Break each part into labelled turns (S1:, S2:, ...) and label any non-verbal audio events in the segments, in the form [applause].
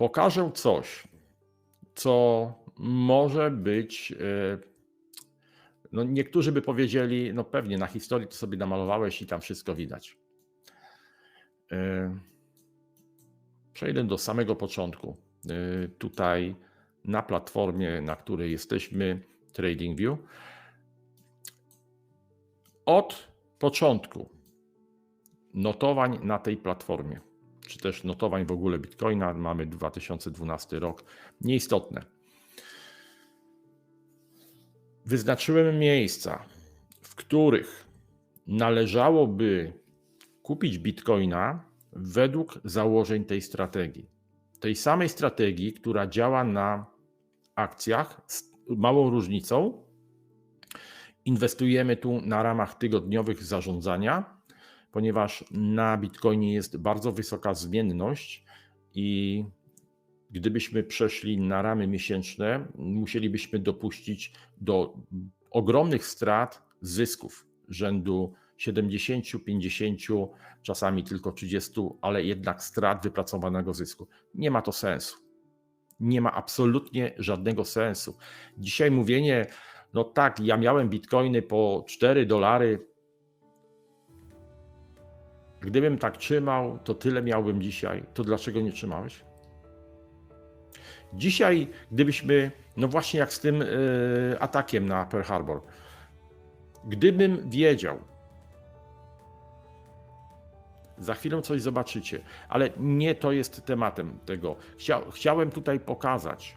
S1: pokażę coś, co może być. e, No niektórzy by powiedzieli, no pewnie na historii to sobie namalowałeś i tam wszystko widać. E, Przejdę do samego początku. E, Tutaj na platformie, na której jesteśmy, TradingView. Od początku notowań na tej platformie, czy też notowań w ogóle Bitcoina, mamy 2012 rok, nieistotne. Wyznaczyłem miejsca, w których należałoby kupić Bitcoina według założeń tej strategii. Tej samej strategii, która działa na akcjach z małą różnicą. Inwestujemy tu na ramach tygodniowych zarządzania, ponieważ na Bitcoinie jest bardzo wysoka zmienność i gdybyśmy przeszli na ramy miesięczne, musielibyśmy dopuścić do ogromnych strat zysków rzędu 70, 50, czasami tylko 30, ale jednak strat wypracowanego zysku. Nie ma to sensu. Nie ma absolutnie żadnego sensu. Dzisiaj mówienie, no tak, ja miałem bitcoiny po 4 dolary. Gdybym tak trzymał, to tyle miałbym dzisiaj. To dlaczego nie trzymałeś? Dzisiaj, gdybyśmy, no właśnie jak z tym yy, atakiem na Pearl Harbor, gdybym wiedział, za chwilę coś zobaczycie, ale nie to jest tematem tego. Chcia, chciałem tutaj pokazać,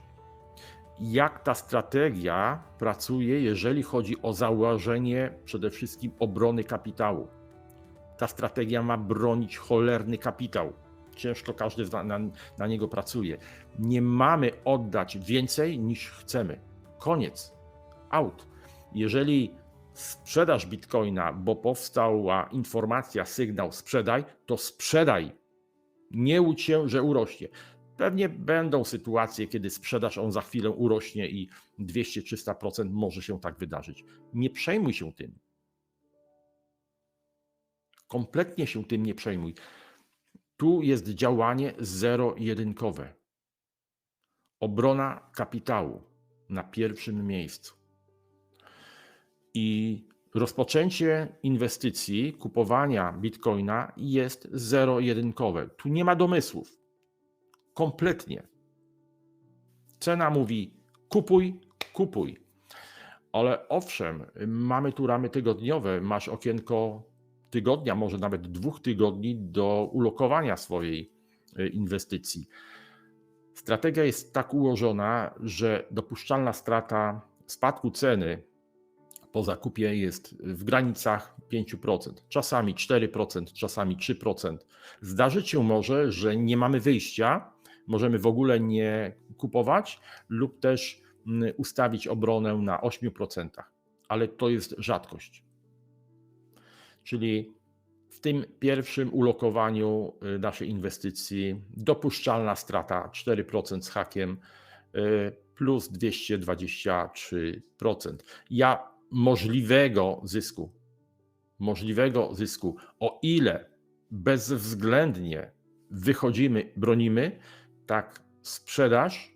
S1: jak ta strategia pracuje, jeżeli chodzi o założenie przede wszystkim obrony kapitału. Ta strategia ma bronić cholerny kapitał. Ciężko każdy na, na, niego pracuje. Nie mamy oddać więcej niż chcemy. Koniec. Out. Jeżeli sprzedaż bitcoina, bo powstała informacja, sygnał sprzedaj, to sprzedaj. Nie łudź się, że urośnie. Pewnie będą sytuacje, kiedy sprzedaż on za chwilę urośnie i 200-300% może się tak wydarzyć. Nie przejmuj się tym. Kompletnie się tym nie przejmuj. Tu jest działanie zero-jedynkowe. Obrona kapitału na pierwszym miejscu. I rozpoczęcie inwestycji, kupowania bitcoina jest zero-jedynkowe. Tu nie ma domysłów. Kompletnie. Cena mówi kupuj, kupuj. Ale owszem, mamy tu ramy tygodniowe, masz okienko tygodnia, może nawet dwóch tygodni do ulokowania swojej inwestycji. Strategia jest tak ułożona, że dopuszczalna strata spadku ceny po zakupie jest w granicach 5%, czasami 4%, czasami 3%. Zdarzyć się może, że nie mamy wyjścia, możemy w ogóle nie kupować lub też ustawić obronę na 8%, ale to jest rzadkość. Czyli w tym pierwszym ulokowaniu naszej inwestycji dopuszczalna strata 4% z hakiem plus 223%. Ja możliwego zysku, możliwego zysku, o ile bezwzględnie wychodzimy, bronimy, tak sprzedaż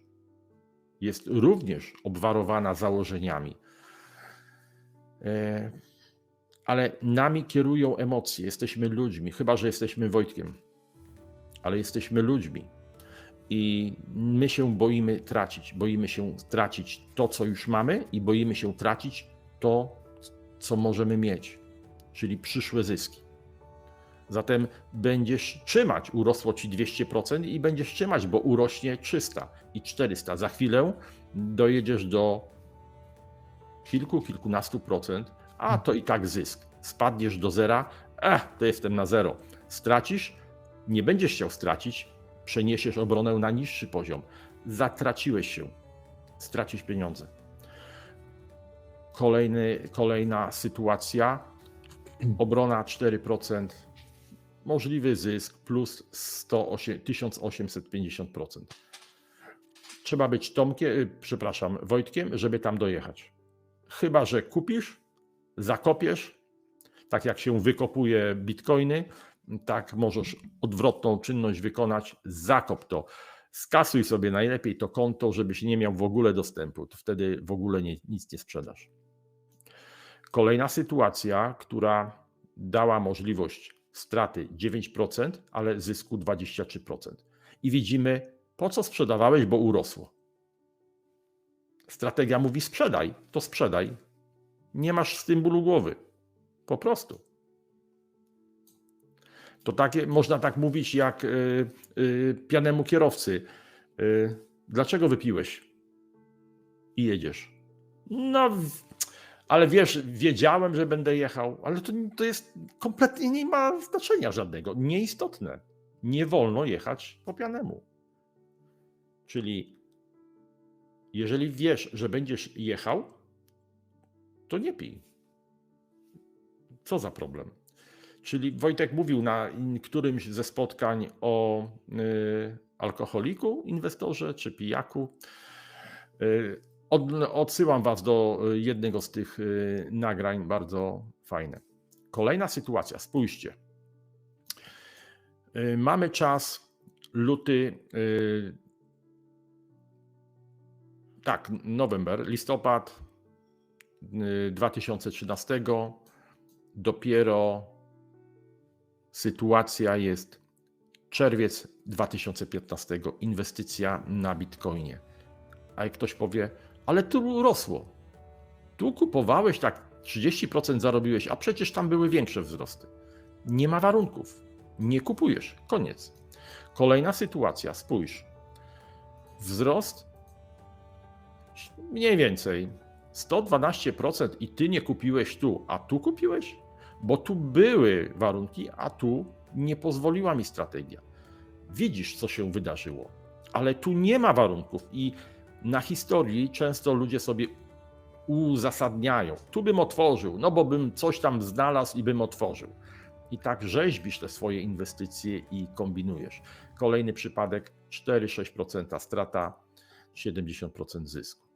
S1: jest również obwarowana założeniami. Ale nami kierują emocje, jesteśmy ludźmi, chyba że jesteśmy Wojtkiem, ale jesteśmy ludźmi. I my się boimy tracić. Boimy się tracić to, co już mamy, i boimy się tracić to, co możemy mieć, czyli przyszłe zyski. Zatem będziesz trzymać, urosło ci 200% i będziesz trzymać, bo urośnie 300 i 400. Za chwilę dojedziesz do kilku, kilkunastu procent, a to i tak zysk. Spadniesz do zera, eh, to jestem na zero. Stracisz, nie będziesz chciał stracić, przeniesiesz obronę na niższy poziom. Zatraciłeś się, stracisz pieniądze. Kolejny, kolejna sytuacja. Obrona 4%, możliwy zysk plus 108, 1850%. Trzeba być Tomkiem, przepraszam, Wojtkiem, żeby tam dojechać. Chyba, że kupisz, zakopiesz, tak jak się wykopuje bitcoiny, tak możesz odwrotną czynność wykonać, zakop to. skasuj sobie najlepiej to konto, żebyś nie miał w ogóle dostępu. To wtedy w ogóle nie, nic nie sprzedasz. Kolejna sytuacja, która dała możliwość straty 9%, ale zysku 23%. I widzimy, po co sprzedawałeś, bo urosło. Strategia mówi: sprzedaj, to sprzedaj. Nie masz z tym bólu głowy. Po prostu. To takie, można tak mówić jak y, y, pijanemu kierowcy. Y, dlaczego wypiłeś? I jedziesz. No, ale wiesz, wiedziałem, że będę jechał, ale to, to jest kompletnie nie ma znaczenia żadnego. Nieistotne. Nie wolno jechać po pijanemu. Czyli jeżeli wiesz, że będziesz jechał, to nie pij. Co za problem? Czyli Wojtek mówił na którymś ze spotkań o y, alkoholiku, inwestorze czy pijaku. Y, od, odsyłam Was do y, jednego z tych y, nagrań, bardzo fajne. Kolejna sytuacja, spójrzcie. Y, mamy czas luty, y, tak, November, listopad y, 2013. Dopiero sytuacja jest czerwiec 2015, inwestycja na Bitcoinie. A jak ktoś powie, ale tu rosło. Tu kupowałeś tak 30% zarobiłeś, a przecież tam były większe wzrosty. Nie ma warunków. Nie kupujesz. Koniec. Kolejna sytuacja, spójrz. Wzrost mniej więcej 112% i ty nie kupiłeś tu, a tu kupiłeś? Bo tu były warunki, a tu nie pozwoliła mi strategia. Widzisz, co się wydarzyło, ale tu nie ma warunków i na historii często ludzie sobie uzasadniają. Tu bym otworzył, no bo bym coś tam znalazł i bym otworzył. I tak rzeźbisz te swoje inwestycje i kombinujesz. Kolejny przypadek 4-6% strata, 70% zysku.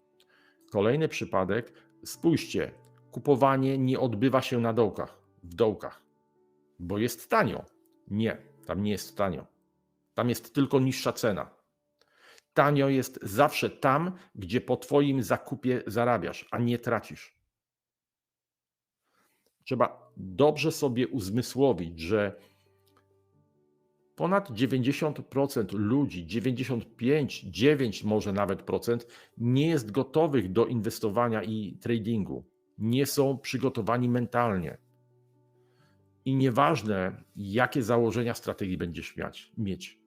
S1: Kolejny przypadek, spójrzcie, kupowanie nie odbywa się na dołkach, w dołkach, bo jest tanio. Nie, tam nie jest tanio. Tam jest tylko niższa cena. Tanio jest zawsze tam, gdzie po Twoim zakupie zarabiasz, a nie tracisz. Trzeba dobrze sobie uzmysłowić, że ponad 90% ludzi, 95, 9 może nawet procent, nie jest gotowych do inwestowania i tradingu. Nie są przygotowani mentalnie. I nieważne, jakie założenia strategii będziesz miać, mieć,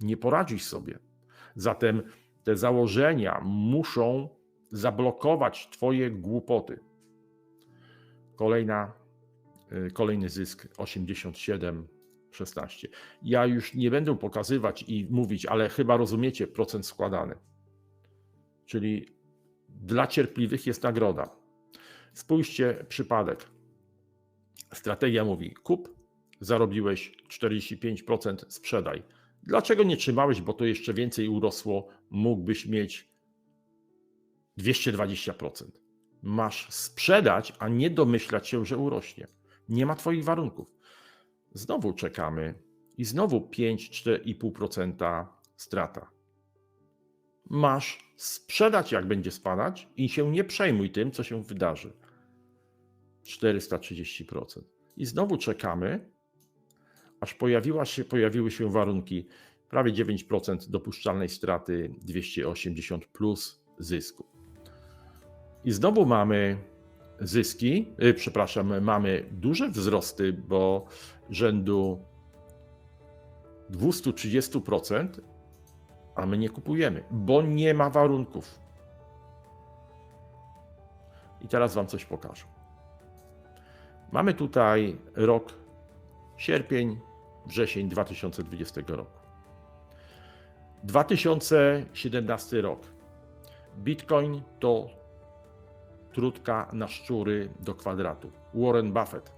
S1: nie poradzisz sobie. Zatem te założenia muszą zablokować Twoje głupoty. Kolejna, y, kolejny zysk 87, 16. Ja już nie będę pokazywać i mówić, ale chyba rozumiecie procent składany. Czyli dla cierpliwych jest nagroda. Spójrzcie, przypadek. Strategia mówi: kup, zarobiłeś 45%, sprzedaj. Dlaczego nie trzymałeś, bo to jeszcze więcej urosło, mógłbyś mieć 220%. Masz sprzedać, a nie domyślać się, że urośnie. Nie ma Twoich warunków. Znowu czekamy i znowu 5-4,5% strata. Masz sprzedać, jak będzie spadać, i się nie przejmuj tym, co się wydarzy. 430%. I znowu czekamy, aż pojawiła się, pojawiły się warunki prawie 9% dopuszczalnej straty, 280 plus zysku. I znowu mamy zyski, y, przepraszam, mamy duże wzrosty, bo rzędu 230%, a my nie kupujemy, bo nie ma warunków. I teraz Wam coś pokażę. Mamy tutaj rok sierpień, wrzesień 2020 roku. 2017 rok. Bitcoin to trudka na szczury do kwadratu. Warren Buffett.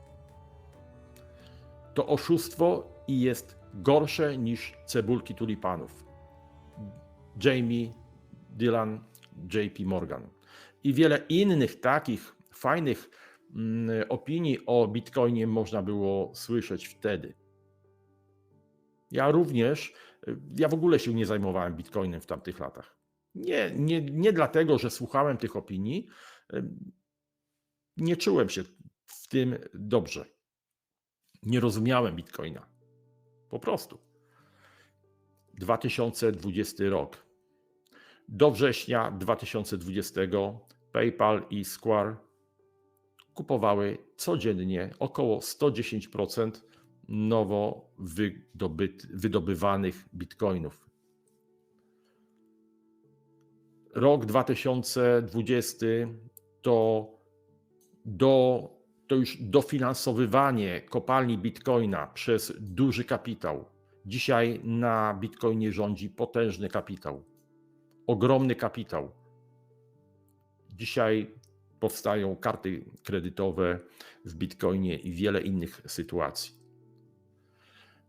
S1: To oszustwo i jest gorsze niż cebulki tulipanów. Jamie Dylan, JP Morgan. I wiele innych takich fajnych opinii o Bitcoinie można było słyszeć wtedy. Ja również, y, ja w ogóle się nie zajmowałem bitcoinem w tamtych latach. Nie, nie, nie dlatego, że słuchałem tych opinii, y, nie czułem się w tym dobrze. Nie rozumiałem bitcoina. Po prostu. 2020 rok. Do września 2020 PayPal i Square kupowały codziennie około 110% nowo wydobywanych bitcoinów. Rok 2020 to, do, to już dofinansowywanie kopalni bitcoina przez duży kapitał. Dzisiaj na bitcoinie rządzi potężny kapitał, ogromny kapitał. Dzisiaj powstają karty kredytowe w bitcoinie i wiele innych sytuacji.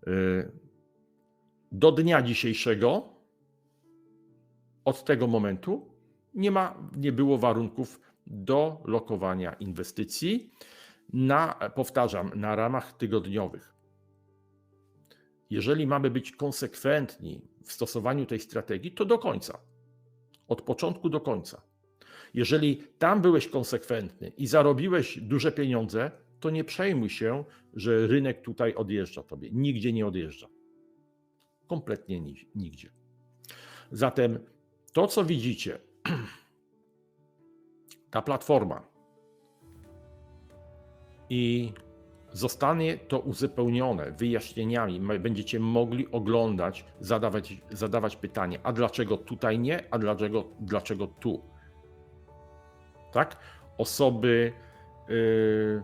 S1: Y, Do dnia dzisiejszego, od tego momentu, nie, ma, nie było warunków do lokowania inwestycji na, powtarzam, na ramach tygodniowych. Jeżeli mamy być konsekwentni w stosowaniu tej strategii, to do końca. Od początku do końca. Jeżeli tam byłeś konsekwentny i zarobiłeś duże pieniądze, to nie przejmuj się, że rynek tutaj odjeżdża tobie. Nigdzie nie odjeżdża. Kompletnie ni- nigdzie. Zatem to, co widzicie, [clears throat] ta platforma i zostanie to uzupełnione wyjaśnieniami. Będziecie mogli oglądać, zadawać, zadawać pytanie, a dlaczego tutaj nie, a dlaczego, dlaczego tu? Tak? Osoby yy,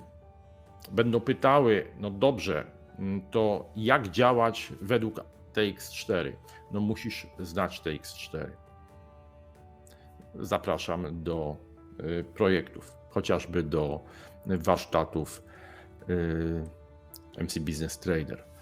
S1: będą pytały, no dobrze, mm, to jak działać według TX4? No musisz znać TX4. Zapraszam do y, projektów, chociażby do warsztatów y, MC Business Trader.